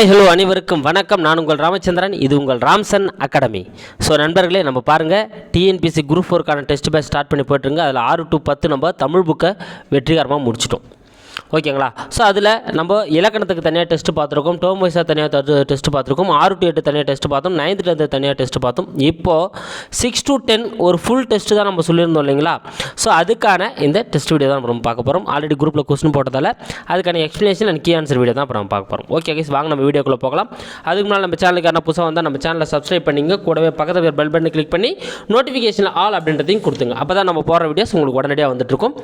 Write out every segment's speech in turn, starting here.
Hello அனைவருக்கும் வணக்கம். நான் உங்கள் ராமச்சந்திரன் இது உங்கள் ராம்சன் அகாடமி. ஸோ நண்பர்களே நம்ம பாருங்கள் டிஎன்பிசி குரூப் ஃபோருக்கான டெஸ்ட் பேட்ச் ஸ்டார்ட் பண்ணி போயிட்டுருங்க அதில் ஆறு டு பத்து நம்ம தமிழ் புக்கை வெற்றிகரமாக முடிச்சிட்டோம். ஓகேங்களா? ஸோ அதில் நம்ம இலக்கணத்துக்கு தனியாக டெஸ்ட் பார்த்துருக்கோம். டேர்ம் வைஸாக தனியாக டெஸ்ட் பார்த்துருக்கோம். ஆறு டு எட்டு தனியாக டெஸ்ட் பார்த்தோம். நைன்த்துலேருந்து தனியாக டெஸ்ட் பார்த்தோம். இப்போது சிக்ஸ் டு டென் ஒரு ஃபுல் டெஸ்ட்டு தான் நம்ம சொல்லியிருந்தோம் இல்லைங்களா? ஸோ அதுக்கான இந்த டெஸ்ட் வீடியோ தான் நம்ம பார்க்க போகிறோம் ஆல்ரெடி குரூப்பில் கொஸ்டின் போட்டதால் அதுக்கான explanation and key answer video தான் இப்போ நம்ம பார்க்க போகிறோம் ஓகே கைஸ் வாங்க நம்ம வீடியோக்குள்ளே போகலாம். அதுக்கு முன்னால் நம்ம சேனலுக்கான புதுசாக வந்தால் நம்ம சேனலை சப்ஸ்கிரைப் பண்ணிங்க. கூடவே பக்கத்தில் பெல் பட்டனை கிளிக் பண்ணி நோட்டிஃபிகேஷன் ஆல் அப்படின்றதையும் கொடுத்துங்க அப்போ தான் நம்ம போகிற வீடியோஸ் உங்களுக்கு உடனடியாக வந்துட்டுருக்கும்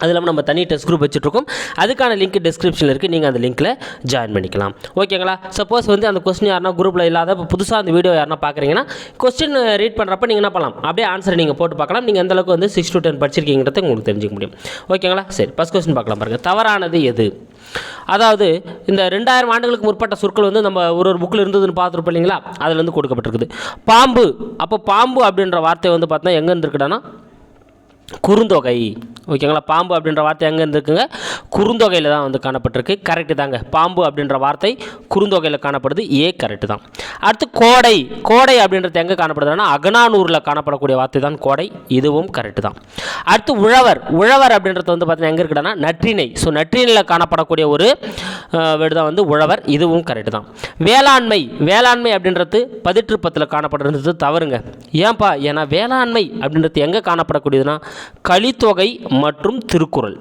அது இல்லாமல் நம்ம தனி டெஸ்ட் குரூப் வச்சுட்ருக்கோம் அதுக்கான லிங்க் டிஸ்கிரிப்ஷனில் இருக்குது நீங்கள் அந்த லிங்க்கில் ஜாயின் பண்ணிக்கலாம். ஓகேங்களா சப்போஸ் வந்து அந்த கொஸ்டின் யாருனா குரூப்பில் இல்லாத இப்போ புதுசாக அந்த வீடியோ யாருனா பார்க்குறீங்கன்னா கொஸ்டின் ரீட் பண்ணுறப்ப நீங்கள் என்ன பண்ணலாம்? அப்படியே ஆன்சர் நீங்கள் போட்டு பார்க்கலாம். நீங்கள் எந்தளவுக்கு வந்து சிக்ஸ் டு டென் படிச்சிருக்கீங்கிறத உங்களுக்கு தெரிஞ்சுக்க முடியும். ஓகேங்களா சரி ஃபஸ்ட் கொஸ்டின் பார்க்கலாம் பாருங்கள் தவறானது எது? அதாவது இந்த ரெண்டாயிரம் ஆண்டுகளுக்கு முற்பட்ட சொற்கள் வந்து நம்ம ஒரு ஒரு புக்கில் இருந்ததுன்னு பார்த்துருப்போம் இல்லைங்களா? அதில் வந்து கொடுக்கப்பட்டிருக்குது. பாம்பு. அப்போ பாம்பு அப்படின்ற வார்த்தை வந்து பார்த்தா எங்கே இருந்துருக்குடானா குறுந்தொகை ஓகேங்களா? பாம்பு அப்படின்ற வார்த்தை எங்கே இருந்துருக்குங்க? குறுந்தொகையில் தான் வந்து காணப்பட்டிருக்கு. கரெக்டு தாங்க. பாம்பு அப்படின்ற வார்த்தை குறுந்தொகையில் காணப்படுது. ஏ கரெக்டு தான். அடுத்து கோடை. கோடை அப்படின்றது எங்கே காணப்படுதுன்னா அகனானூரில் காணப்படக்கூடிய வார்த்தை தான் கோடை. இதுவும் கரெக்டு தான். அடுத்து உழவர். உழவர் அப்படின்றது வந்து பார்த்தீங்கன்னா எங்கே இருக்குன்னா நற்றினை ஸோ நற்றினையில் காணப்படக்கூடிய ஒரு வேர்டு தான் வந்து உழவர். இதுவும் கரெக்டு தான். வேளாண்மை. வேளாண்மை அப்படின்றது பதிற்றுப்பத்தில் காணப்படுறது தவறுங்க. ஏன்பா? ஏன்னா வேளாண்மை அப்படின்றது எங்கே காணப்படக்கூடியதுன்னா கலித்தொகை மற்றும் திருக்குறள்.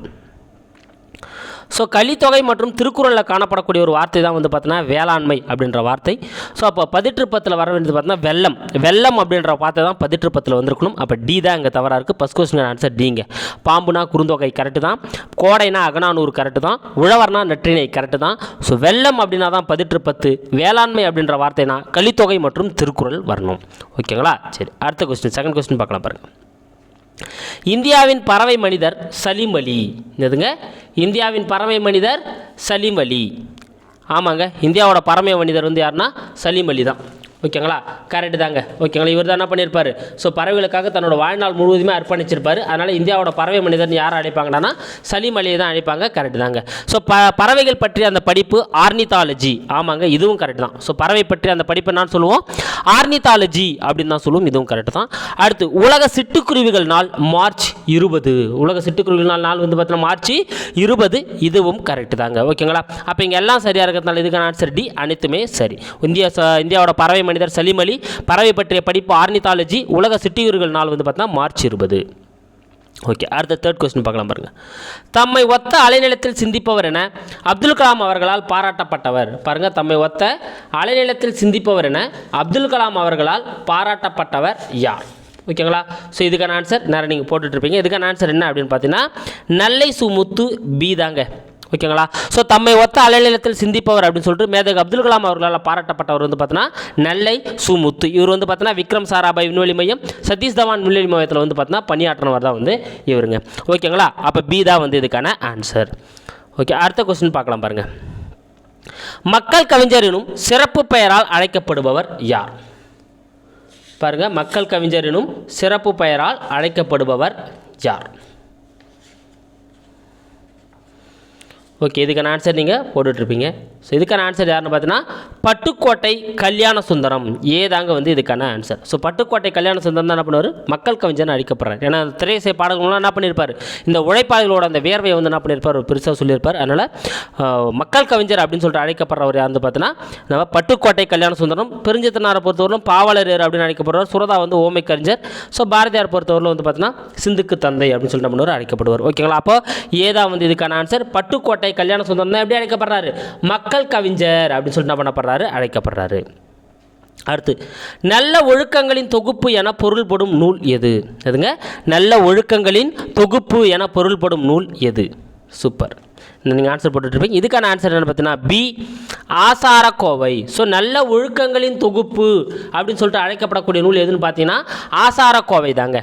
ஸோ கலித்தொகை மற்றும் திருக்குறளில் காணப்படக்கூடிய ஒரு வார்த்தை தான் வந்து பார்த்தீங்கன்னா வேளாண்மை அப்படின்ற வார்த்தை. ஸோ அப்போ பதிற்றுப்பத்தில் வர வேண்டியது பார்த்தீங்கன்னா வெள்ளம். வெள்ளம் அப்படின்ற வார்த்தை தான் பதிற்றுப்பத்தில் வந்திருக்கணும். அப்போ டி தான் இங்கே தவறாக இருக்குது ஃபஸ்ட் கொஸ்டின் ஆன்சர் டிங்க பாம்புனா குறுந்தொகை கரெக்டு தான். கோடைனா அகனானூர் கரெக்டு தான். உழவர்னா நெற்றினை கரெக்டு தான். ஸோ வெள்ளம் அப்படின்னா தான் பதிற்றுப்பத்து. வேளாண்மை அப்படின்ற வார்த்தைனா கலித்தொகை மற்றும் திருக்குறள் வரணும். ஓகேங்களா சரி அடுத்த கொஸ்டின் செகண்ட் கொஸ்டின் பார்க்கலாம் பாருங்கள் இந்தியாவின் பறவை மனிதர் சலீம் அலி. எதுங்க இந்தியாவின் பறவை மனிதர் சலீம் அலி. ஆமாங்க இந்தியாவோட பறவை மனிதர் வந்து யாருன்னா சலீம் அலி தான். ஓகேங்களா? கரெக்டு தாங்க. ஓகேங்களா? இவர் தான் என்ன பண்ணியிருப்பார் ஸோ பறவைகளுக்காக தன்னோட வாழ்நாள் முழுவதுமே அர்ப்பணிச்சிருப்பார். அதனால் இந்தியாவோட பறவை மனிதர்னு யாரை அழைப்பாங்கன்னா சலீம் அலியை தான் அழைப்பாங்க. கரெக்டு தாங்க. ஸோ ப பறவைகள் பற்றிய அந்த படிப்பு ஆர்னிதாலஜி. ஆமாங்க இதுவும் கரெக்ட் தான். ஸோ பறவை பற்றி அந்த படிப்பு நான் சொல்லுவோம்? ஆர்னிதாலஜி அப்படின்னு தான் சொல்லுவோம். இதுவும் கரெக்ட் தான். அடுத்து உலக சிட்டுக்குருவிகள் நாள் மார்ச் இருபது. உலக சிட்டுக்குருவிகள் நாள் நாள் வந்து பார்த்தீங்கன்னா மார்ச் இருபது. இதுவும் கரெக்ட் தாங்க. ஓகேங்களா? அப்போ இங்கே எல்லாம் சரியாக இருக்கிறதுனால இதுக்கான ஆன்சர் டி அனைத்துமே சரி. இந்தியா இந்தியாவோட பறவை மனிதர் சலீம் அலி பறவை பற்றிய படிப்பு ஆர்னிதாலஜி உலக சிட்டியூர்கள் நாள் வந்து பார்த்தா மார்ச் இருபது. ஓகே அடுத்த தேர்ட் கொஸ்டின் பார்க்கலாம் பாருங்க. தம்மை ஒத்த அலைநிலத்தில் சிந்திப்பவர் என அப்துல் கலாம் அவர்களால் பாராட்டப்பட்டவர். பாருங்க தம்மை ஒத்த அலைநிலத்தில் சிந்திப்பவர் என அப்துல் கலாம் அவர்களால் பாராட்டப்பட்டவர் யார்? ஓகேங்களா? ஸோ இதுக்கான ஆன்சர் நேரம் நீங்கள் போட்டுட்ருப்பீங்க இதுக்கான ஆன்சர் என்ன அப்படின்னு பார்த்தீங்கன்னா நல்லை சுமுத்து பி தாங்க ஓகேங்களா? ஸோ தம்மை ஒத்த அலைநிலத்தில் சிந்திப்பவர் அப்படின்னு சொல்லிட்டு மேதகு அப்துல் கலாம் அவர்களால் பாராட்டப்பட்டவர் வந்து பார்த்தீங்கன்னா நெல்லை சுமுத்து. இவர் வந்து பார்த்தீங்கன்னா விக்ரம் சாராபாய் விண்வெளி மையம் சதீஷ் தவான் விண்வெளி மையத்தில் வந்து பார்த்தீங்கன்னா பணியாற்றினவர் தான் வந்து இவருங்க. ஓகேங்களா? அப்போ பி தான் வந்து இதுக்கான ஆன்சர் ஓகே அடுத்த கொஸ்டின் பார்க்கலாம் பாருங்கள் மக்கள் கவிஞர் எனும் சிறப்பு பெயரால் அழைக்கப்படுபவர் யார்? பாருங்கள் மக்கள் கவிஞர் எனும் சிறப்பு பெயரால் அழைக்கப்படுபவர் யார்? ஓகே இதுக்கான ஆன்சர் நீங்கள் போட்டுட்ருப்பீங்க ஸோ இதுக்கான ஆன்சர் யாருன்னு பார்த்தீங்கன்னா பட்டுக்கோட்டை கல்யாண சுந்தரம். ஏதாங்க வந்து இதுக்கான ஆன்சர் ஸோ பட்டுக்கோட்டை கல்யாண சுந்தரம் தான் என்ன பண்ணுவார்? மக்கள் கவிஞர்னு அழைக்கப்படுறார். ஏன்னா அந்த திரையிசை பாடல்கள்லாம் என்ன பண்ணியிருப்பார்? இந்த உழைப்பாளிகளோட அந்த வேர்வையை வந்து என்ன பண்ணியிருப்பார்? ஒரு பெருசாக சொல்லியிருப்பார். அதனால் மக்கள் கவிஞர் அப்படின்னு சொல்லிட்டு அழைக்கப்படுறவர் யாருன்னு பார்த்தீங்கன்னா நம்ம பட்டுக்கோட்டை கல்யாண சுந்தரம் பெருஞ்சித்தனாரை பொறுத்தவரையிலும் பாவலரர் அப்படின்னு அழைக்கப்படுவார் சுரதா வந்து ஓமை கவிஞர். ஸோ பாரதியார் பொறுத்தவரையில் வந்து பார்த்தீங்கன்னா சிந்துக்கு தந்தை அப்படின்னு சொல்லிட்டு நம்ம பண்ணுவார்? அழைக்கப்படுவார். ஓகேங்களா அப்போ ஏதா வந்து இதுக்கான ஆன்சர் பட்டுக்கோட்டை கல்யாண சொந்தம். தான் எப்படி அழைக்கப்படுறாரு? மக்கள் கவிஞர் அப்படின்னு சொல்லிட்டு என்ன பண்ணப்படுறாரு? அழைக்கப்படுறாரு. அடுத்து நல்ல ஒழுக்கங்களின் தொகுப்பு என பொருள்படும் நூல் எது? எதுங்க? நல்ல ஒழுக்கங்களின் தொகுப்பு என பொருள்படும் நூல் எது? சூப்பர். நீங்கள் ஆன்சர் போட்டுட்ருப்பீங்க இதுக்கான ஆன்சர் என்ன பார்த்தீங்கன்னா பி ஆசாரக்கோவை. ஸோ நல்ல ஒழுக்கங்களின் தொகுப்பு அப்படின்னு சொல்லிட்டு அழைக்கப்படக்கூடிய நூல் எதுன்னு பார்த்தீங்கன்னா ஆசாரக்கோவை தாங்க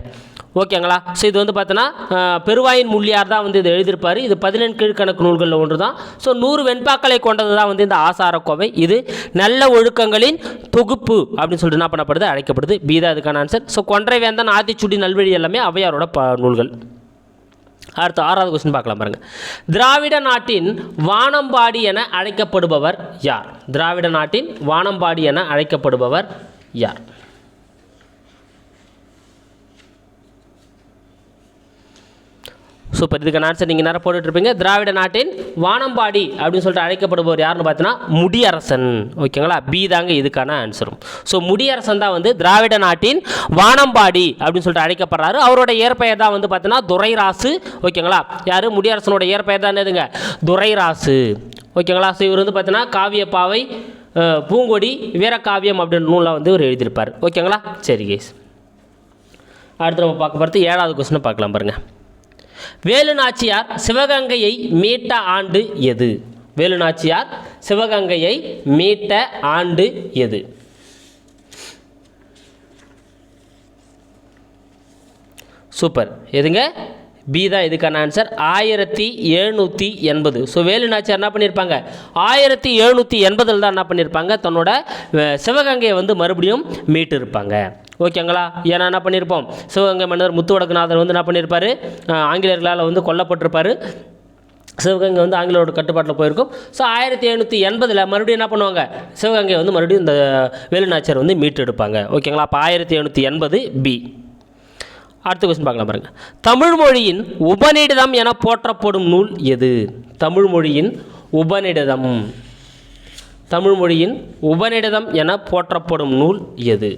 ஓகேங்களா? ஸோ இது வந்து பார்த்தீங்கன்னா பெருவாயின் முள்ளியார் தான் வந்து இது எழுதியிருப்பார். இது பதினெண் கீழ்கணக்கு நூல்களில் ஒன்று தான் ஸோ நூறு வெண்பாக்களை கொண்டது தான் வந்து இந்த ஆசாரக்கோவை. இது நல்ல ஒழுக்கங்களின் தொகுப்பு அப்படின்னு சொல்லிட்டு என்ன பண்ணப்படுது? அழைக்கப்படுது. பீதா இதுக்கான ஆன்சர் ஸோ கொன்றை வேந்தன் ஆத்திச்சுடி நல்வழி எல்லாமே அவையாரோட ப நூல்கள். அடுத்து ஆறாவது கொஸ்டின் பார்க்கலாம் பாருங்க. திராவிட நாட்டின் வானம்பாடி என அழைக்கப்படுபவர் யார்? திராவிட நாட்டின் வானம்பாடி என அழைக்கப்படுபவர் யார்? சூப்பர் இதுக்கான ஆன்சர் நீங்கள் நேரம் போட்டுட்ருப்பீங்க திராவிட நாட்டின் வானம்பாடி அப்படின்னு சொல்லிட்டு அழைக்கப்படுபவர் யாருன்னு பார்த்தீங்கன்னா முடியரசன். ஓகேங்களா? பி தாங்க இதுக்கான ஆன்சரும் ஸோ முடியரசன் தான் வந்து திராவிட நாட்டின் வானம்பாடி அப்படின்னு சொல்லிட்டு அழைக்கப்படுறாரு. அவரோட இயற்பெயர் தான் வந்து பார்த்தீங்கன்னா துரைராசு. ஓகேங்களா? யார்? முடியரசனோட இயற்பெயர் தான் என்னதுங்க? துரைராசு. ஓகேங்களா? ஸோ இவர் வந்து பார்த்தீங்கன்னா காவியப்பாவை பூங்கொடி வீரகாவியம் அப்படின்ற நூலில் வந்து இவர் எழுதியிருப்பார். ஓகேங்களா? சரி கேஸ் அடுத்து நம்ம பார்க்க போகிறது ஏழாவது கொஸ்டினை பார்க்கலாம் பாருங்கள் வேலு நாச்சியார் சிவகங்கையை மீட்ட ஆண்டு எது? வேலு நாச்சியார் சிவகங்கையை மீட்ட ஆண்டு எது? சூப்பர். எதுங்க? பி தான் இதுக்கான ஆன்சர் ஆயிரத்தி எழுநூற்றி எண்பது. ஸோ வேலு நாச்சியார் என்ன பண்ணியிருப்பாங்க ஆயிரத்தி எழுநூற்றி எண்பதில் தான் என்ன பண்ணியிருப்பாங்க தன்னோட சிவகங்கையை வந்து மறுபடியும் மீட்டிருப்பாங்க. ஓகேங்களா? ஏன்னா என்ன பண்ணியிருப்போம் சிவகங்கை மன்னர் முத்துவடக்குநாதர் வந்து என்ன பண்ணியிருப்பாரு ஆங்கிலேயர்களால் வந்து கொல்லப்பட்டிருப்பார். சிவகங்கை வந்து ஆங்கிலோட கட்டுப்பாட்டில் போயிருக்கும். ஸோ ஆயிரத்தி எழுநூற்றி எண்பதில் மறுபடியும் என்ன பண்ணுவாங்க? சிவகங்கை வந்து மறுபடியும் இந்த வேலுநாச்சியார் வந்து மீட்டு எடுப்பாங்க ஓகேங்களா? அப்போ ஆயிரத்தி எழுநூற்றி எண்பது பி அடுத்த கொஸ்டின் பார்க்கலாம் பாருங்க. தமிழ் மொழியின் உபநிடதம் என போற்றப்படும் நூல் எது? தமிழ் மொழியின் உபநிடதம். தமிழ் மொழியின் உபநிடதம் என போற்றப்படும் நூல் எது?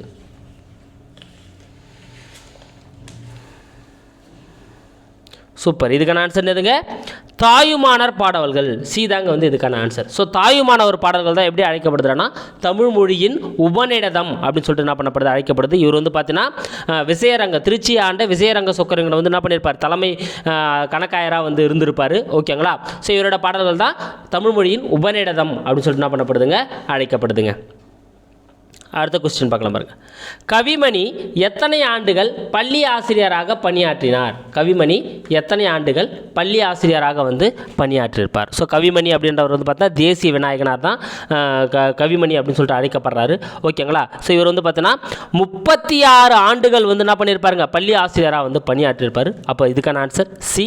சூப்பர் இதுக்கான ஆன்சர் எதுங்க? தாயுமானர் பாடல்கள். சீதாங்க வந்து இதுக்கான ஆன்சர் ஸோ தாயுமானவர் பாடல்கள் தான் எப்படி அழைக்கப்படுதுன்னா தமிழ் மொழியின் உபநிடதம் அப்படின்னு சொல்லிட்டு என்ன பண்ணப்படுது? அழைக்கப்படுது. இவர் வந்து பார்த்தீங்கன்னா விசயரங்க திருச்சி ஆண்ட விசயரங்க சொக்கரங்களை வந்து என்ன பண்ணியிருப்பார் தலைமை கணக்காயராக வந்து இருந்திருப்பார். ஓகேங்களா ஸோ இவரோட பாடல்கள் தான் தமிழ் மொழியின் உபநிடதம் அப்படின்னு சொல்லிட்டு என்ன பண்ணப்படுதுங்க? அழைக்கப்படுதுங்க. அடுத்த கொஸ்டின் பார்க்கலாம் பாருங்க. கவிமணி எத்தனை ஆண்டுகள் பள்ளி ஆசிரியராக பணியாற்றினார்? கவிமணி எத்தனை ஆண்டுகள் பள்ளி ஆசிரியராக வந்து பணியாற்றியிருப்பார்? ஸோ கவிமணி அப்படின்றவர் வந்து பார்த்தா தேசிய விநாயகனார் தான். க கவிமணி அப்படின்னு சொல்லிட்டு அழைக்கப்படுறாரு. ஓகேங்களா ஸோ இவர் வந்து பார்த்தீங்கன்னா முப்பத்தி ஆறு ஆண்டுகள் வந்து என்ன பண்ணியிருப்பாருங்க? பள்ளி ஆசிரியராக வந்து பணியாற்றியிருப்பார். அப்போ இதுக்கான ஆன்சர் சி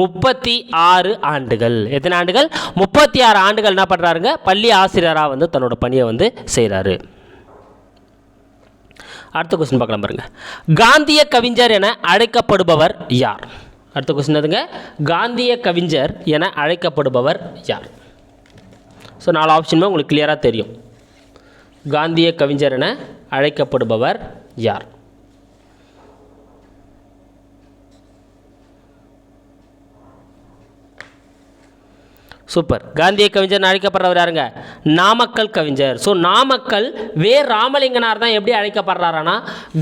முப்பத்தி ஆறு ஆண்டுகள். எத்தனை ஆண்டுகள்? முப்பத்தி ஆறு ஆண்டுகள் என்ன பண்ணுறாருங்க பள்ளி ஆசிரியராக வந்து தன்னோட பணியை வந்து செய்கிறாரு அடுத்த கொஸ்டின் பார்க்கலாம் பாருங்க. காந்திய கவிஞர் என அழைக்கப்படுபவர் யார்? அடுத்த கொஸ்டின் அதுங்க காந்திய கவிஞர் என அழைக்கப்படுபவர் யார்? ஸோ நாலு ஆப்ஷனுமே உங்களுக்கு கிளியராக தெரியும். காந்திய கவிஞர் என அழைக்கப்படுபவர் யார்? சூப்பர். காந்திய கவிஞர் அழைக்கப்படுறவர் யாருங்க? நாமக்கல் கவிஞர். ஸோ நாமக்கல் வே. ராமலிங்கனார் தான் எப்படி அழைக்கப்படுறாருன்னா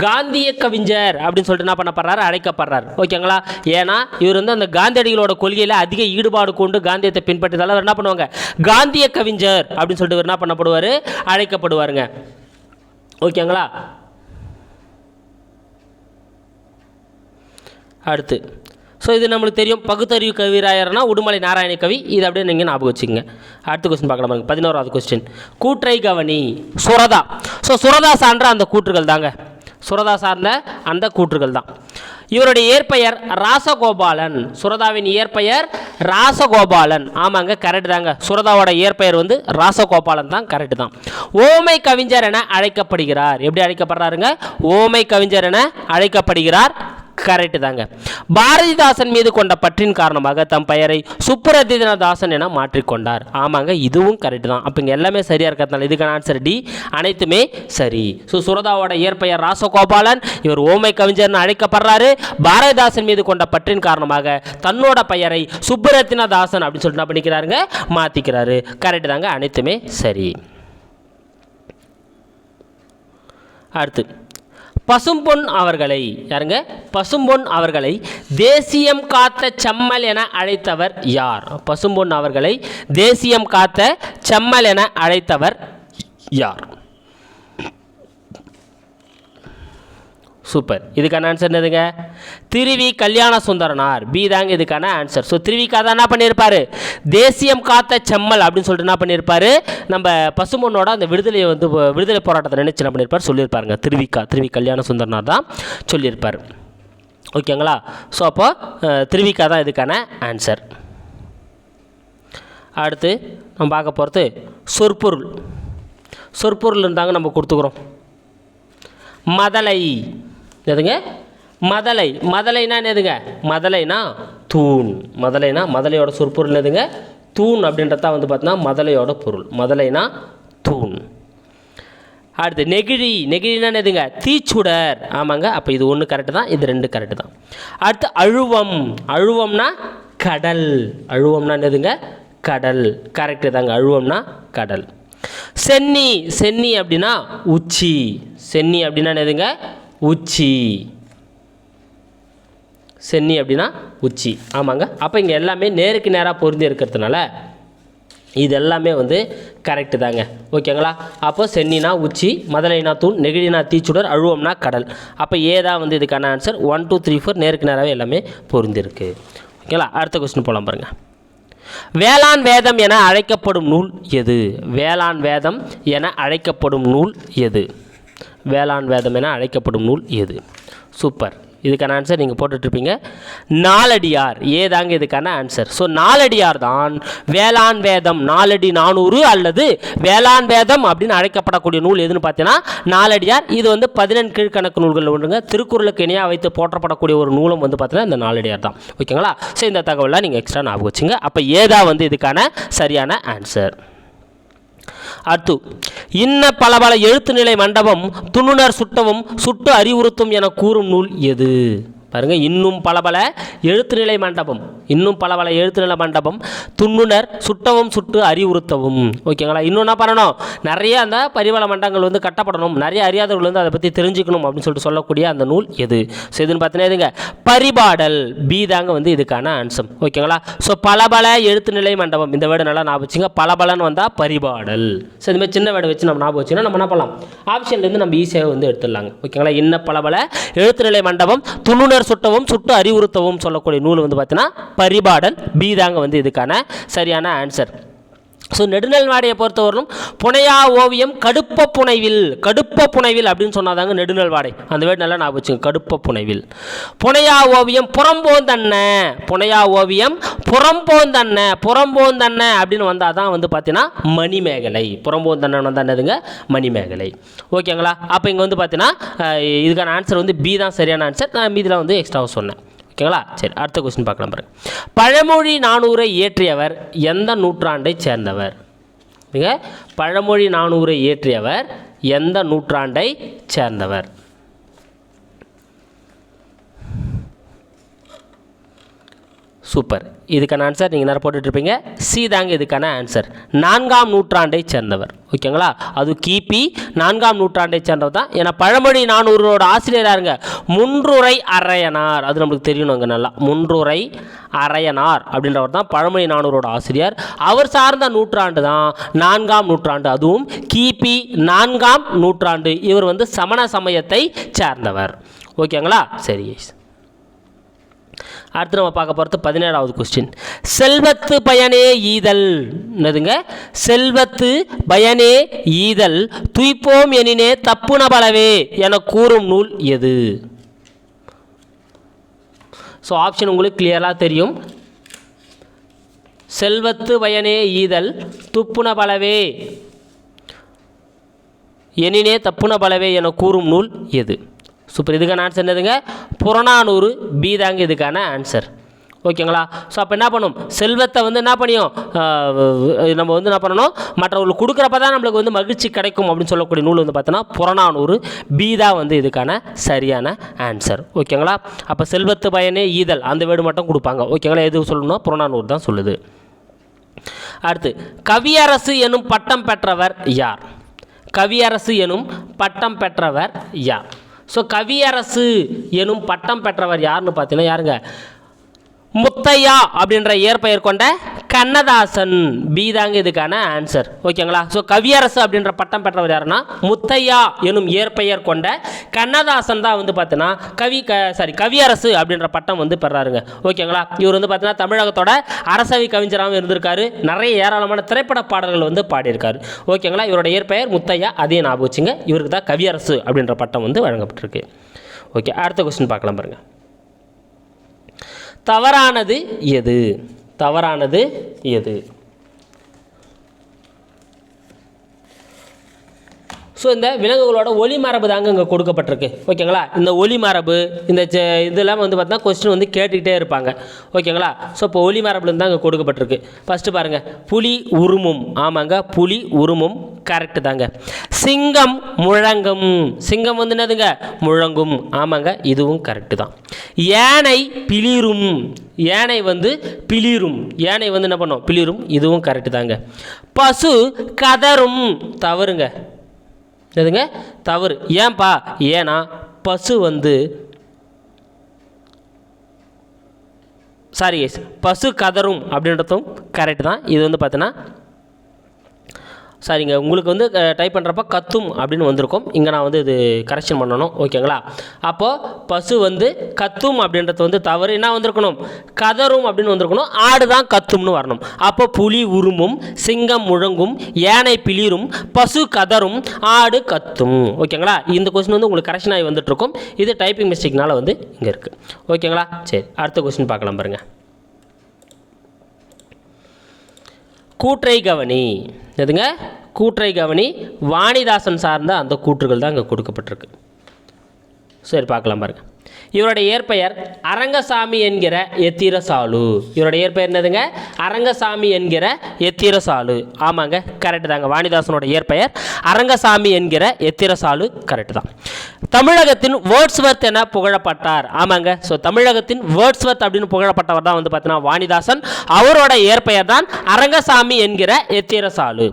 காந்திய கவிஞர் அப்படின்னு சொல்லிட்டு என்ன பண்ணப்படுறாரு? அழைக்கப்படுறாரு. ஓகேங்களா? ஏன்னா இவர் வந்து அந்த காந்தியடிகளோட கொள்கையில் அதிக ஈடுபாடு கொண்டு காந்தியத்தை பின்பற்றதால அவர் என்ன பண்ணுவாங்க? காந்திய கவிஞர் அப்படின்னு சொல்லிட்டு இவர் என்ன பண்ணப்படுவார்? அழைக்கப்படுவாருங்க. ஓகேங்களா? அடுத்து. ஸோ இது நம்மளுக்கு தெரியும். பகுத்தறிவு கவிராயர்னா உடுமலை நாராயண கவி. இது அப்படியே நீங்கள் ஞாபகம் வச்சுக்கோங்க. அடுத்த கொஸ்டின் பார்க்கலாம் பாருங்க. பதினோராவது கொஸ்டின் கூற்றை கவனி. சுரதா. ஸோ சுரதா சார்ந்த அந்த கூற்றுகள் தாங்க. சுரதா சார்ந்த அந்த கூற்றுகள் தான். இவருடைய இயற்பெயர் ராசகோபாலன். சுரதாவின் இயற்பெயர் ராசகோபாலன். ஆமாங்க கரெக்டு தாங்க. சுரதாவோட இயற்பெயர் வந்து ராசகோபாலன் தான். கரெக்டு தான். ஓமை கவிஞர் என அழைக்கப்படுகிறார். எப்படி அழைக்கப்படுறாருங்க? ஓமை கவிஞர் என அழைக்கப்படுகிறார். கரெக்டு தாங்க. பாரதிதாசன் மீது கொண்ட பற்றின் காரணமாக தம் பெயரை சுப்புரத்தினதாசன் என மாற்றிக்கொண்டார் ஆமாங்க இதுவும் கரெக்டு தான். அப்போ இங்கே எல்லாமே சரியாக இருக்கிறதுனால இதுக்கான ஆன்சர் டி அனைத்துமே சரி. ஸோ சுரதாவோட இயற்பெயர் ராசகோபாலன் இவர் ஓமை கவிஞர்னு அழைக்கப்படுறாரு. பாரதிதாசன் மீது கொண்ட பற்றின் காரணமாக தன்னோட பெயரை சுப்புரத்தினதாசன் அப்படின்னு சொல்லிட்டு பண்ணிக்கிறாருங்க? மாற்றிக்கிறாரு கரெக்டு தாங்க அனைத்துமே சரி. அடுத்து பசும்பொன் அவர்களை யாருங்க? பசும்பொன் அவர்களை தேசியம் காத்த செம்மல் என அழைத்தவர் யார்? பசும்பொன் அவர்களை தேசியம் காத்த செம்மல் என அழைத்தவர் யார்? சூப்பர் இதுக்கான ஆன்சர் என்னதுங்க? திருவி கல்யாண சுந்தரனார். பி தாங்க இதுக்கான ஆன்சர் ஸோ திருவிக்கா தான் என்ன பண்ணியிருப்பாரு தேசியம் காத்த செம்மல் அப்படின்னு சொல்லிட்டு என்ன பண்ணியிருப்பாரு நம்ம பசுமொன்னோட அந்த விடுதலையை வந்து விடுதலை போராட்டத்தை நினச்சி என்ன பண்ணியிருப்பார் சொல்லியிருப்பாருங்க திருவிக்கா திருவி கல்யாண சுந்தரனார் தான் சொல்லியிருப்பார் ஓகேங்களா ஸோ அப்போ திருவிக்கா தான் இதுக்கான ஆன்சர் அடுத்து நம்ம பார்க்க போகிறது சொற்பொருள். சொற்பொருள் இருந்தாங்க நம்ம கொடுத்துக்குறோம். மதலை. எதுங்க மதலை. மதலைனா என்னதுங்க? மதலைனா தூண். மதலைனா மதலையோட சொற்பொருள் எதுங்க தூண் அப்படின்றத வந்து பார்த்தீங்கன்னா மதலையோட பொருள். மதலைனா தூண். அடுத்து நெகிழி. நெகிழினா என்னதுங்க? தீச்சுடர். ஆமாங்க. அப்போ இது ஒன்று கரெக்டு தான். இது ரெண்டு கரெக்டு தான். அடுத்து அழுவம். அழுவம்னா கடல். அழுவம்னா என்னதுங்க? கடல். கரெக்டு தாங்க. அழுவம்னா கடல். சென்னி. சென்னி அப்படின்னா உச்சி. சென்னி அப்படின்னா என்னதுங்க? உச்சி. சென்னி அப்படின்னா உச்சி. ஆமாங்க. அப்போ இங்கே எல்லாமே நேருக்கு நேராக பொருந்தி இருக்கிறதுனால இது எல்லாமே வந்து கரெக்டு தாங்க. ஓகேங்களா அப்போ சென்னினா உச்சி மதுரைனா தூண் நெகிழினா தீச்சுடர் அழுவம்னா கடல். அப்போ ஏதான் வந்து இதுக்கான answer one two three four நேருக்கு நேராகவே எல்லாமே பொருந்திருக்கு. ஓகேங்களா அடுத்த கொஸ்டின் போகலாம் பாருங்க. வேளாண் வேதம் என அழைக்கப்படும் நூல் எது? வேளாண் வேதம் என அழைக்கப்படும் நூல் எது? வேளாண் வேதம் என அழைக்கப்படும் நூல் எது? சூப்பர். இதுக்கான ஆன்சர் நீங்கள் போட்டுட்ருப்பீங்க நாலடியார். ஏதாங்க இதுக்கான ஆன்சர் ஸோ நாலடியார் தான் வேளாண் வேதம் நாலடி நானூறு அல்லது வேளாண் வேதம் அப்படின்னு அழைக்கப்படக்கூடிய நூல் எதுன்னு பார்த்தீங்கன்னா நாலடியார். இது வந்து பதினெண் கீழ்கணக்கு நூல்கள் ஒன்றுங்க. திருக்குறளுக்கு இணையாக வைத்து போற்றப்படக்கூடிய ஒரு நூலும் வந்து பார்த்தீங்கன்னா இந்த நாலடியார் தான். ஓகேங்களா? ஸோ இந்த தகவலாக நீங்கள் எக்ஸ்ட்ரா ஞாபகம் வச்சுங்க. அப்போ ஏதா வந்து இதுக்கான சரியான ஆன்சர் அடுத்து இன்ன பல பல எழுத்து நிலை மண்டபம் துண்ணுணர் சுட்டவும் சுட்டு அறிவுறுத்தும் என கூறும் நூல் எது? பாருங்க இன்னும் பல பல எழுத்துநிலை மண்டபம். இன்னும் பல பல எழுத்துநிலை மண்டபம் துண்ணுணர் சுட்டவும் சுட்டு அறிவுறுத்தவும். ஓகேங்களா? இன்னும் என்ன பண்ணணும்? நிறைய அந்த பரிவள மண்டங்கள் வந்து கட்டப்படணும். நிறைய அறியாதவர்கள் வந்து அதை பற்றி தெரிஞ்சுக்கணும் அப்படின்னு சொல்லிட்டு சொல்லக்கூடிய அந்த நூல் எது? ஸோ இதுன்னு பார்த்தீங்கன்னா இதுங்க. பரிபாடல். பி தாங்க வந்து இதுக்கான ஆன்சம் ஓகேங்களா? ஸோ பல பல எழுத்துநிலை மண்டபம். இந்த வேர்டு நல்லா ஞாபகம் வச்சுங்க. பலபலன்னு வந்தால் பரிபாடல். ஸோ இந்த மாதிரி சின்ன வேர்டு வச்சு நம்ம ஞாபகம் வச்சுன்னா நம்ம என்ன பண்ணலாம்? ஆப்ஷன்லேருந்து நம்ம ஈஸியாக வந்து எடுத்துடலாங்க. ஓகேங்களா? இன்ன பலபல எழுத்துநிலை மண்டபம் துண்ணுணர் சுட்டவும் சுட்டு அறிவுறுத்தவும் சொல்லக்கூடிய நூல் வந்து பார்த்தீங்கன்னா பரிபாடல் பி தாங்க வந்து இதுக்கான சரியான ஆன்சர் ஸோ நெடுநல்வாடியை பொறுத்தவரையிலும் புனையா ஓவியம் கடுப்ப புனைவில் கடுப்ப புனைவில் அப்படின்னு சொன்னாதாங்க நெடுநல்வாடை அந்த வேர்டு நல்லா ஞாபகம் வச்சுங்க கடுப்ப புனைவில். புனையா ஓவியம் புறம்போந்தன்ன புனையா ஓவியம் புறம்போந்தன்ன புறம்போந்தன்ன அப்படின்னு வந்தால் தான் வந்து பார்த்தீங்கன்னா மணிமேகலை. புறம்போந்தன்னன் வந்தால் என்னதுங்க? மணிமேகலை. ஓகேங்களா அப்போ இங்கே வந்து பார்த்தீங்கன்னா இதுக்கான ஆன்சர் வந்து பி தான் சரியான ஆன்சர் நான் மீதில் வந்து எக்ஸ்ட்ராவாக சொன்னேன். ஓகேங்களா? சரி அடுத்த கொஸ்டின் பார்க்கலாம் பாருங்க. பழமொழி நானூரை இயற்றியவர் எந்த நூற்றாண்டை சேர்ந்தவர்? பழமொழி நானூரை இயற்றியவர் எந்த நூற்றாண்டை சேர்ந்தவர்? சூப்பர். இதுக்கான ஆன்சர் நீங்கள் நேரம் போட்டுட்ருப்பீங்க. சி தாங்க இதுக்கான ஆன்சர் நான்காம் நூற்றாண்டை சேர்ந்தவர். ஓகேங்களா? அது கிபி நான்காம் நூற்றாண்டை சேர்ந்தவர் தான். ஏன்னா பழமொழி நானூறோட ஆசிரியர் யாருங்க? முன்றுரை அரையனார். அது நம்மளுக்கு தெரியணுங்க நல்லா. முன்றுரை அரையனார் அப்படின்றவர் தான் பழமொழி நானூறோட ஆசிரியர். அவர் சார்ந்த நூற்றாண்டு தான் நான்காம் நூற்றாண்டு. அதுவும் கிபி நான்காம் நூற்றாண்டு. இவர் வந்து சமண சமயத்தை சேர்ந்தவர். ஓகேங்களா? சரி அடுத்து நம்ம பார்க்க போகிறது பதினேழாவது கொஸ்டின் செல்வத்து பயனே ஈதல். என்னதுங்க? செல்வத்து பயனே ஈதல். துய்ப்போம் எனினே தப்புன பலவே என கூறும் நூல் எது? ஸோ ஆப்ஷன் உங்களுக்கு கிளியராக தெரியும். செல்வத்து பயனே ஈதல். துப்புன பலவே எனினே தப்புன பலவே என கூறும் நூல் எது? சூப்பர். இதுக்கான ஆன்சர் என்னதுங்க? புறநானூறு பி தாங்க இதுக்கான ஆன்சர் ஓகேங்களா? ஸோ அப்போ என்ன பண்ணும்? செல்வத்தை வந்து என்ன பண்ணியும் நம்ம வந்து என்ன பண்ணணும்? மற்றவங்களுக்கு கொடுக்குறப்ப தான் நம்மளுக்கு வந்து மகிழ்ச்சி கிடைக்கும் அப்படின்னு சொல்லக்கூடிய நூல் வந்து பார்த்தோன்னா புறநானூறு பி தான் வந்து இதுக்கான சரியான ஆன்சர் ஓகேங்களா? அப்போ செல்வத்து பயனே ஈதல். அந்த வேடு மட்டும் கொடுப்பாங்க. ஓகேங்களா? எது சொல்லணும் புறநானூறு தான் சொல்லுது. அடுத்து கவியரசு எனும் பட்டம் பெற்றவர் யார்? கவியரசு எனும் பட்டம் பெற்றவர் யார்? ஸோ கவியரசு எனும் பட்டம் பெற்றவர் யாருன்னு பார்த்தீங்கன்னா யாருங்க? முத்தையா அப்படின்ற இயற்பெயர் கொண்ட கண்ணதாசன். பி தாங்க இதுக்கான ஆன்சர் ஓகேங்களா ஸோ கவியரசு அப்படின்ற பட்டம் பெற்றவர் யாருன்னா முத்தையா எனும் இயற்பெயர் கொண்ட கண்ணதாசன் தான் வந்து பார்த்தீங்கன்னா கவி க சாரி கவியரசு அப்படின்ற பட்டம் வந்து பெறாருங்க. ஓகேங்களா இவர் வந்து பார்த்தீங்கன்னா தமிழகத்தோட அரசவை கவிஞராகவும் இருந்திருக்காரு. நிறைய ஏராளமான திரைப்பட பாடல்கள் வந்து பாடியிருக்காரு. ஓகேங்களா இவரோட இயற்பெயர் முத்தையா அதையும் ஞாபகம் வச்சுங்க இவருக்கு தான் கவியரசு அப்படின்ற பட்டம் வந்து வழங்கப்பட்டிருக்கு. ஓகே அடுத்த கொஸ்டின் பார்க்கலாம் பாருங்கள் தவறானது எது? தவறானது எது? ஸோ இந்த விலங்குகளோட ஒலி மரபு தாங்க இங்கே கொடுக்கப்பட்டிருக்கு. ஓகேங்களா இந்த ஒலி மரபு இந்த செ- இதெல்லாம் வந்து பார்த்தா கொஸ்டின் வந்து கேட்டுக்கிட்டே இருப்பாங்க. ஓகேங்களா ஸோ இப்போ ஒலி மரபுலேருந்து தான் இங்கே கொடுக்கப்பட்டிருக்கு. ஃபஸ்ட்டு பாருங்கள் புலி உருமும். ஆமாங்க. புலி உருமும். கரெக்டு தாங்க. சிங்கம் முழங்கும். சிங்கம் வந்து என்னதுங்க? முழங்கும். ஆமாங்க. இதுவும் கரெக்டு தான். யானை பிளிரும். யானை வந்து பிளிரும். யானை வந்து என்ன பண்ணும்? பிளிரும். இதுவும் கரெக்டு தாங்க. பசு கதரும் தவறுங்க. எதுங்க தவறு. ஏன்பா? ஏன்னா பசு வந்து சாரி கேஸ் பசு கதரும் அப்படின்றதும் கரெக்டு தான். இது வந்து பார்த்தீங்கன்னா சரிங்க. உங்களுக்கு வந்து டைப் பண்ணுறப்ப கத்தும் அப்படின்னு வந்திருக்கும். இங்கே நான் வந்து இது கரெக்ஷன் பண்ணணும். ஓகேங்களா அப்போது பசு வந்து கத்தும் அப்படின்றது வந்து தவறு என்ன வந்திருக்கணும்? கதரும் அப்படின்னு வந்திருக்கணும். ஆடு தான் கத்தும்னு வரணும். அப்போ புலி உருமும் சிங்கம் முழங்கும் யானை பிளிரும் பசு கதரும் ஆடு கத்தும். ஓகேங்களா இந்த கொஸ்டின் வந்து உங்களுக்கு கரெக்ஷன் ஆகி வந்துட்டுருக்கும். இது டைப்பிங் மிஸ்டேக்னால் வந்து இங்கே இருக்குது ஓகேங்களா சரி அடுத்த கொஸ்டின் பார்க்கலாம் பாருங்கள் கூற்றை கவனி. எதுங்க கூற்றை கவனி. வாணிதாசன் சார்ந்த அந்த கூற்றுகள் தான் இங்கே கொடுக்கப்பட்டிருக்கு. சரி பார்க்கலாம் பாருங்கள் இவருடைய இயற்பெயர் அரங்கசாமி என்கிற எத்திரசாலு. இவருடைய இயற்பெயர் என்னதுங்க? அரங்கசாமி என்கிற எத்திரசாலு. ஆமாங்க கரெக்டு தாங்க. வாணிதாசனோட இயற்பெயர் அரங்கசாமி என்கிற எத்திரசாலு கரெக்டு தான். தமிழகத்தின் வேர்ட்ஸ்வர்த் என புகழப்பட்டார். ஆமாங்க ஸோ தமிழகத்தின் வேர்ட்ஸ்வர்த் அப்படின்னு புகழப்பட்டவர் தான் வந்து பார்த்தீங்கன்னா வாணிதாசன். அவரோட இயற்பெயர் தான் அரங்கசாமி என்கிற எத்திரசாலு.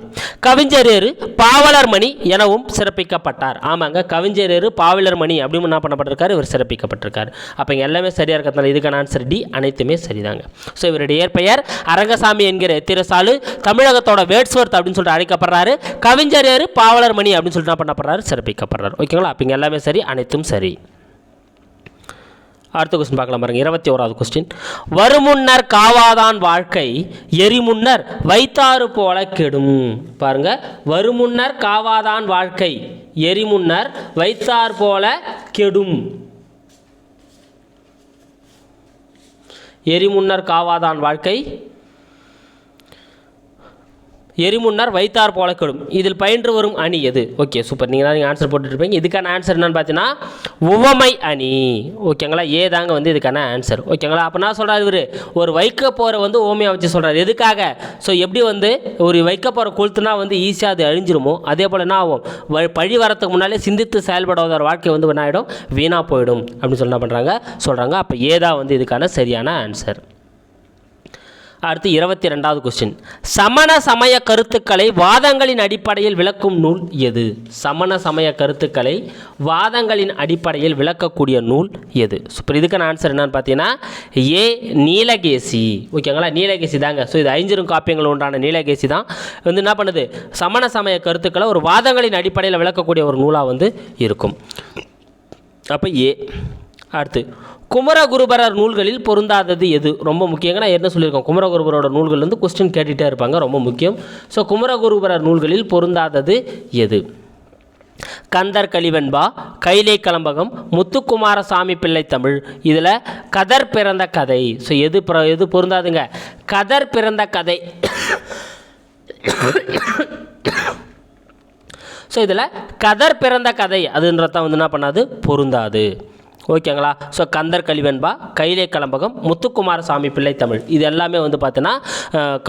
கவிஞரேறு பாவலர் மணி எனவும் சிறப்பிக்கப்பட்டார். ஆமாங்க கவிஞரேறு பாவலர் மணி அப்படின்னு என்ன பண்ணப்பட்டிருக்காரு? இவர் சிறப்பிக்கப்பட்டிருக்கார். அப்போ இங்கே எல்லாமே சரியாக இருக்கிறதுனால இதுக்கான ஆன்சர் டி அனைத்துமே சரிதாங்க. ஸோ இவருடைய இயற்பெயர் அரங்கசாமி என்கிற எத்திரசாலு தமிழகத்தோட வேட்ஸ்வர்த் அப்படின்னு சொல்லிட்டு அழைக்கப்படுறாரு. கவிஞரேறு பாவலர் மணி அப்படின்னு சொல்லிட்டு என்ன பண்ணப்படுறாரு? சிறப்பிக்கப்படுறாரு. ஓகேங்களா அப்போ இங்கே எல்லாமே சரி அனைத்தும் சரி. அடுத்த கொஸ்டின் பார்க்கலாம் பாருங்க. இருபத்தி ஓராவது கொஸ்டின் வருமுன்னர் காவாதான் வாழ்க்கை எரிமுன்னர் வைத்தாறு போல கெடும். பாருங்க. வருமுன்னர் காவாதான் வாழ்க்கை எரிமுன்னர் வைத்தார் போல கெடும். எரிமுன்னர் காவாதான் வாழ்க்கை. எரிமுன்னார் வைத்தார் போல கெடும். இதில் பயின்று வரும் அணி எது? ஓகே சூப்பர் நீங்கள் தான் நீங்கள் ஆன்சர் போட்டுருப்பீங்க இதுக்கான ஆன்சர் என்னன்னு பார்த்தீங்கன்னா உவமை அணி. ஓகேங்களா ஏ தாங்க வந்து இதுக்கான ஆன்சர் ஓகேங்களா அப்போ நான் சொல்கிறார் இவர் ஒரு வைக்க போகிற வந்து ஓமையாக வச்சு சொல்கிறார் எதுக்காக? ஸோ எப்படி வந்து ஒரு வைக்க போகிற கொளுத்துனா வந்து ஈஸியாக அது அழிஞ்சிருமோ அதே போல் என்ன ஆகும்? பழி வரத்துக்கு முன்னாலே சிந்தித்து செயல்படாத வாழ்க்கை வந்து என்ன ஆகிடும் வீணாக போயிடும். அப்படின்னு சொல்லி என்ன பண்ணுறாங்க சொல்கிறாங்க அப்போ ஏதா வந்து இதுக்கான சரியான ஆன்சர் அடுத்து இருபத்தி ரெண்டாவது கொஸ்டின் சமண சமய கருத்துக்களை வாதங்களின் அடிப்படையில் விளக்கும் நூல் எது? சமண சமய கருத்துக்களை வாதங்களின் அடிப்படையில் விளக்கக்கூடிய நூல் எது? இப்போ இதுக்கான ஆன்சர் என்னன்னு பார்த்தீங்கன்னா ஏ. நீலகேசி. ஓகேங்களா? நீலகேசி தாங்க. ஸோ இது ஐஞ்சிரும் காப்பியங்கள் உண்டான நீலகேசி தான். வந்து என்ன பண்ணுது? சமண சமய கருத்துக்களை ஒரு வாதங்களின் அடிப்படையில் விளக்கக்கூடிய ஒரு நூலாக வந்து இருக்கும். அப்போ ஏ. அடுத்து குமரகுருபரர் நூல்களில் பொருந்தாதது எது? ரொம்ப முக்கியங்க நான் என்ன சொல்லியிருக்கோம்? குமரகுருபரோட நூல்கள் வந்து கொஸ்டின் கேட்டுகிட்டே இருப்பாங்க. ரொம்ப முக்கியம். ஸோ குமரகுருபரர் நூல்களில் பொருந்தாதது எது? கந்தர் கலிவெண்பா கைலை கலம்பகம் முத்துக்குமாரசாமி பிள்ளை தமிழ். இதில் கதர் பிறந்த கதை. ஸோ எது எது பொருந்தாதுங்க? கதர் பிறந்த கதை. ஸோ இதில் கதர் பிறந்த கதை. அதுன்றத வந்து என்ன பண்ணாது? பொருந்தாது. ஓகேங்களா? ஸோ கந்தர் கலிவெண்பா கைலே கலம்பகம் முத்துக்குமாரசாமி பிள்ளை தமிழ். இது எல்லாமே வந்து பார்த்தீங்கன்னா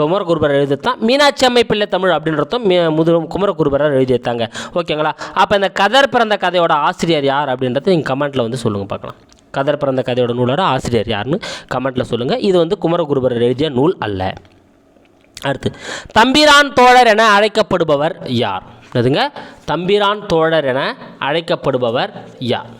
குமரகுருபர் குமரகுருபரர் எழுதித்தான் மீனாட்சி அம்மை பிள்ளை தமிழ் அப்படின்றதும் மீ முது குமரகுருபரர் எழுதியிருத்தாங்க ஓகேங்களா? அப்போ இந்த கதர் பிறந்த கதையோட ஆசிரியர் யார் அப்படின்றத நீங்கள் கமெண்ட்டில் வந்து சொல்லுங்கள் பார்க்கலாம். கதர் பிறந்த கதையோட நூலோட ஆசிரியர் யாருன்னு கமெண்ட்டில் சொல்லுங்கள் இது வந்து குமரகுருபரர் எழுதிய நூல் அல்ல. அடுத்து தம்பிரான் தோழர் என அழைக்கப்படுபவர் யார்? எதுங்க தம்பிரான் தோழர் என அழைக்கப்படுபவர் யார்?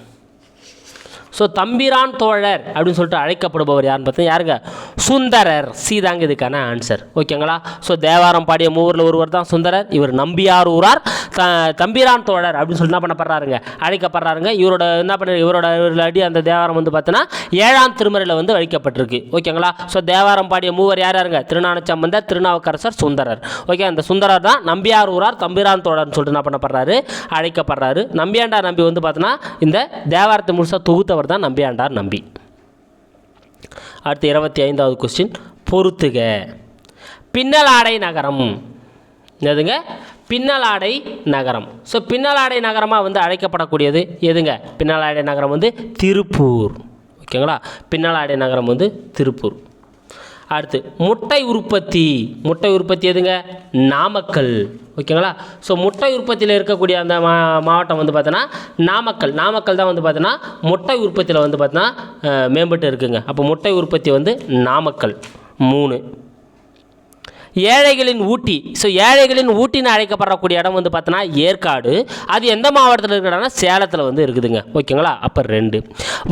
ஸோ தம்பிரான் தோழர் அப்படின்னு சொல்லிட்டு அழைக்கப்படுபவர் யாருன்னு பார்த்தீங்கன்னா யாருங்க? சுந்தரர். சீதாங்க இதுக்கான ஆன்சர் ஓகேங்களா? ஸோ தேவாரம் பாடிய மூவரில் ஒருவர் தான் சுந்தரர். இவர் நம்பியார் ஊரார். த தம்பிரான் தோழர் அப்படின்னு சொல்லி என்ன பண்ணப்படுறாருங்க? அழைக்கப்படுறாருங்க. இவரோட என்ன பண்ண இவரோட அடி அந்த தேவாரம் வந்து பார்த்தோன்னா ஏழாம் திருமறையில் வந்து அழிக்கப்பட்டிருக்கு. ஓகேங்களா? ஸோ தேவாரம் பாடிய மூவர் யார் யாருங்க? திருநானச்சம்பந்தர் திருநாவுக்கரசர் சுந்தரர். ஓகே அந்த சுந்தரர் தான் நம்பியார் ஊரார் தம்பிரான் தோழர்னு சொல்லிட்டு என்ன பண்ணப்படுறாரு? அழைக்கப்படுறாரு. நம்பியாண்டார் நம்பி வந்து பார்த்தோன்னா இந்த தேவாரத்தை முழுசாக தொகுத்தவர் தான் நம்பியாண்டார் நம்பி. அடுத்து இருபத்தி ஐந்தாவது கொஸ்டின் பொறுத்துக பின்னலாடை நகரம். எதுங்க பின்னலாடை நகரம். ஸோ பின்னலாடை நகரமாக வந்து அழைக்கப்படக்கூடியது எதுங்க? பின்னலாடை நகரம் வந்து திருப்பூர். ஓகேங்களா? பின்னலாடை நகரம் வந்து திருப்பூர். அடுத்து முட்டை உற்பத்தி. முட்டை உற்பத்தி எதுங்க? நாமக்கல். ஓகேங்களா? ஸோ முட்டை உற்பத்தியில் இருக்கக்கூடிய அந்த மா மாவட்டம் வந்து பார்த்தோன்னா நாமக்கல். நாமக்கல் தான் வந்து பார்த்தோன்னா முட்டை உற்பத்தியில் வந்து பார்த்தோன்னா மேம்பட்டு இருக்குங்க. அப்போ முட்டை உற்பத்தி வந்து நாமக்கல். மூணு. ஏழைகளின் ஊட்டி. ஸோ ஏழைகளின் ஊட்டின்னு அழைக்கப்படக்கூடிய இடம் வந்து பார்த்தோன்னா ஏற்காடு. அது எந்த மாவட்டத்தில் இருக்கிறனா சேலத்தில் வந்து இருக்குதுங்க. ஓகேங்களா? அப்போ ரெண்டு.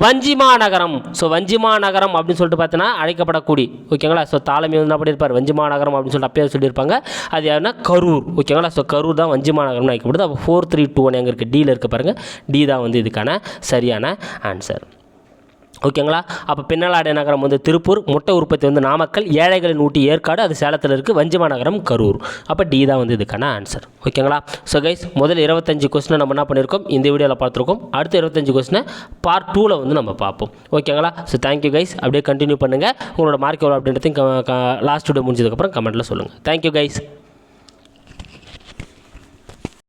வஞ்சிமா நகரம். ஸோ வஞ்சிமா நகரம் அப்படின்னு சொல்லிட்டு பார்த்தோன்னா அழைக்கப்படக்கூடிய ஓகேங்களா? ஸோ தாலமி வந்து என்ன பண்ணியிருப்பார்? வஞ்சிமா நகரம் அப்படின்னு சொல்லிட்டு அப்பயே சொல்லியிருப்பாங்க. அது யாருன்னா கரூர். ஓகேங்களா? ஸோ கரூர் தான் வஞ்சிமா நகரம்னு அழைக்கப்படுது. அப்போ ஃபோர் த்ரீ டூ ஒன் எங்கே இருக்குது டியில் இருக்க பாருங்கள் டி தான் வந்து இதுக்கான சரியான ஆன்சர் ஓகேங்களா? அப்போ பின்னலாடை நகரம் வந்து திருப்பூர் முட்டை உற்பத்தி வந்து நாமக்கல் ஏழைகளின் ஊட்டி ஏற்காடு அது சேலத்தில் இருக்குது வஞ்சிமா நகரம் கரூர். அப்போ டி தான் வந்து இதுக்கான ஆன்சர் ஓகேங்களா? ஸோ கைஸ் முதல் இருபத்தஞ்சு கொஸ்டினை நம்ம என்ன பண்ணியிருக்கோம் இந்த வீடியோவில் பார்த்துருக்கோம். அடுத்த இருபத்தஞ்சு கொஸ்டினை பார்ட் டூவில் வந்து நம்ம பார்ப்போம். ஓகேங்களா? ஸோ தேங்க்யூ கைஸ் அப்படியே கண்டினியூ பண்ணுங்கள் உங்களோட மார்க் எவ்வளோ அப்படின்றதையும் லாஸ்ட் வீடியோ முடிஞ்சதுக்கப்புறம் கமெண்ட்டில் சொல்லுங்கள் தேங்க்யூ கைஸ்